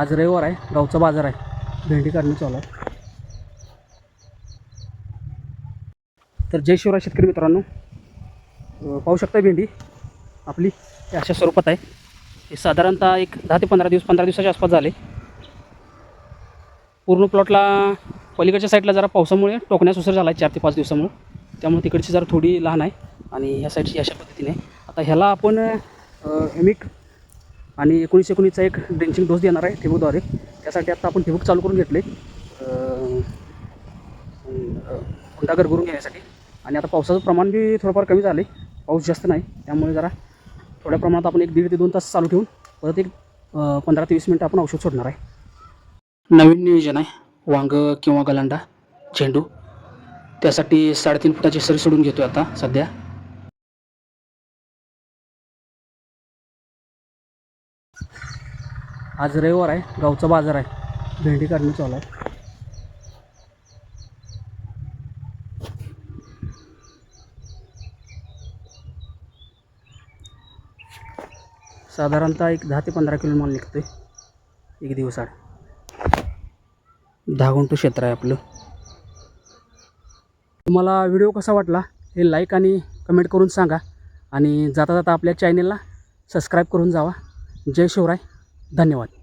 आज रविवार आहे गावचा बाजार आहे. भेंडी काढणं चालू आहे. तर जय शिवराय शेतकरी मित्रांनो. पाहू शकता भेंडी आपली अशा स्वरूपात आहे. हे साधारणतः एक दहा ते पंधरा दिवस पंधरा दिवसाच्या आसपास झाले. पूर्ण प्लॉटला पलीकडच्या साईडला जरा पावसामुळे टोकण्यास उसर झाला आहे चार ते पाच दिवसामुळे. त्यामुळे तिकडची जरा थोडी लहान आहे आणि ह्या साईडची अशा पद्धतीने. आता ह्याला आपण हेमिक आणि एकोणीसशे एकोणीसचा एक ड्रिंकिंग डोस देणार आहे ठिबकद्वारे त्यासाठी आत्ता आपण ठिबक चालू करून घेतले. गुंडागर करून घेण्यासाठी. आणि आता पावसाचं प्रमाण बी थोडंफार कमी झालं आहे पाऊस जास्त नाही. त्यामुळे जरा थोड्या प्रमाणात आपण एक दीड ते दोन तास चालू ठेवून परत एक पंधरा ते वीस मिनटं आपण औषध सोडणार आहे. नवीन नियोजन आहे. वांग किंवा गलांडा झेंडू. त्यासाठी साडेतीन फुटाची सरी सोडून घेतो आता सध्या. आज रविवार आहे गावचा बाजार आहे. भेंडी काढणं चालू आहे. साधारणतः एक दहा ते पंधरा किलो माल निघतोय. एक दिवसाड दहा गुंटू क्षेत्र आहे आपलं. तुम्हाला व्हिडिओ कसा वाटला हे लाईक आणि कमेंट करून सांगा. आणि जाता जाता आपल्या चॅनेलला सबस्क्राईब करून जावा. जय शिवराय. धन्यवाद.